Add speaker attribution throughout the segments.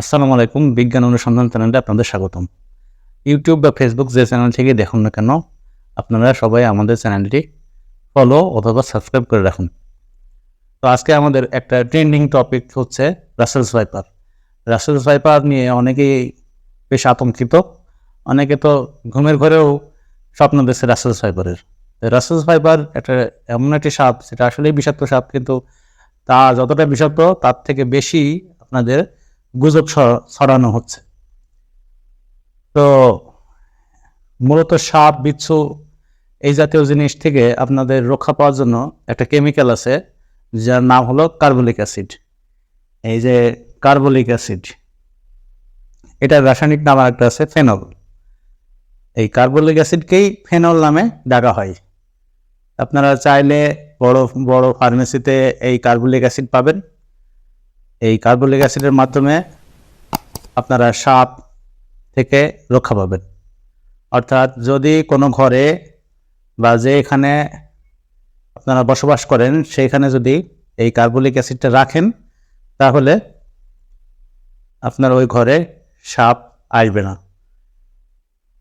Speaker 1: আসসালামু আলাইকুম, বিজ্ঞান অনুসন্ধান চ্যানেলে আপনাদের স্বাগতম। ইউটিউব বা ফেসবুক যে চ্যানেল থেকে দেখুন না কেন, আপনারা সবাই আমাদের চ্যানেলটি ফলো অথবা সাবস্ক্রাইব করে রাখুন। তো আজকে আমাদের একটা ট্রেন্ডিং টপিক হচ্ছে রাসেলস ভাইপার রাসেলস ভাইপার নিয়ে অনেকেই বেশ আতঙ্কিত, অনেকে তো ঘুমের ঘরেও স্বপ্ন দেখছে রাসেলস ভাইপারের রাসেলস ভাইপার একটা এমন একটি সাপ, সেটা আসলেই বিষাক্ত সাপ, কিন্তু তা যতটা বিষাক্ত, তার থেকে বেশি আপনাদের গুজব ছড়ানো হচ্ছে। তো মূলত সাপ, বিচ্ছু এই জাতীয় জিনিস থেকে আপনাদের রক্ষা পাওয়ার জন্য একটা কেমিক্যাল আছে, যার নাম হলো কার্বলিক অ্যাসিড এই যে কার্বলিক অ্যাসিড এটার রাসায়নিক নাম একটা আছে ফেনল এই কার্বলিক অ্যাসিডকেই ফেনল নামে ডাকা হয়। আপনারা চাইলে বড় বড় ফার্মেসিতে এই কার্বলিক অ্যাসিড পাবেন। এই কার্বলিক অ্যাসিডের মাধ্যমে আপনারা সাপ থেকে রক্ষা পাবেন। অর্থাৎ যদি কোনো ঘরে বা যে এখানে আপনারা বসবাস করেন, সেইখানে যদি এই কার্বলিক অ্যাসিডটা রাখেন, তাহলে আপনার ওই ঘরে সাপ আসবে না।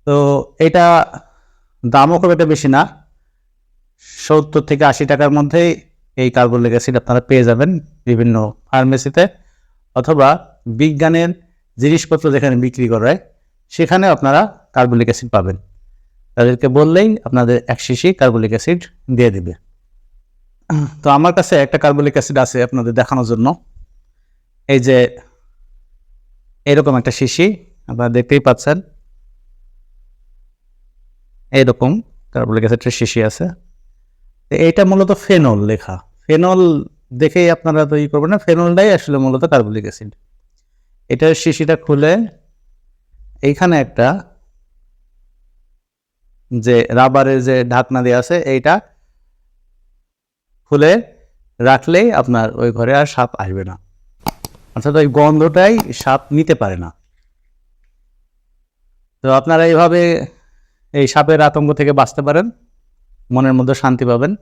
Speaker 1: তো এটা দামও খুব একটা বেশি না। সত্তর থেকে আশি টাকার মধ্যেই এই কার্বলিক অ্যাসিড আপনারা পেয়ে যাবেন বিভিন্ন ফার্মেসিতে অথবা বিজ্ঞানের জিনিসপত্র যেখানে বিক্রি করে সেখানে আপনারা কার্বলিক অ্যাসিড পাবেন। তাদেরকে বললেই আপনাদের এক শিশি কার্বলিক অ্যাসিড দিয়ে দেবে। তো আমার কাছে একটা কার্বলিক অ্যাসিড আছে আপনাদের দেখানোর জন্য। এই যে এরকম একটা শিশি, আপনারা দেখতেই পাচ্ছেন। এইরকম কার্বলিক অ্যাসিডের শিশি আছে। তো এইটা মূলত ফেনল লেখা। ফেনল দেখেই আপনারা তো ই করবেন না, ফেনলটাই আসলে মূলত কার্বলিক অ্যাসিড। এটার শিশিটা খুলে এইখানে একটা যে রাবারের যে ঢাকনা দেওয়া আছে, এইটা খুলে রাখলেই আপনার ওই ঘরে আর সাপ আসবে না। অর্থাৎ ওই গন্ধটাই সাপ নিতে পারে না। তো আপনারা এইভাবে এই সাপের আতঙ্ক থেকে বাঁচতে পারেন। মনের মধ্যে শান্তি পাবেন।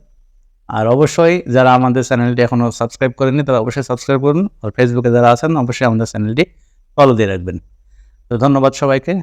Speaker 1: আর অবশ্যই যারা আমাদের চ্যানেলটি এখনও সাবস্ক্রাইব করেননি, তারা অবশ্যই সাবস্ক্রাইব করুন। আর ফেসবুকে যারা আছেন, অবশ্যই আমাদের চ্যানেলটি ফলো দিয়ে রাখবেন। তো ধন্যবাদ সবাইকে।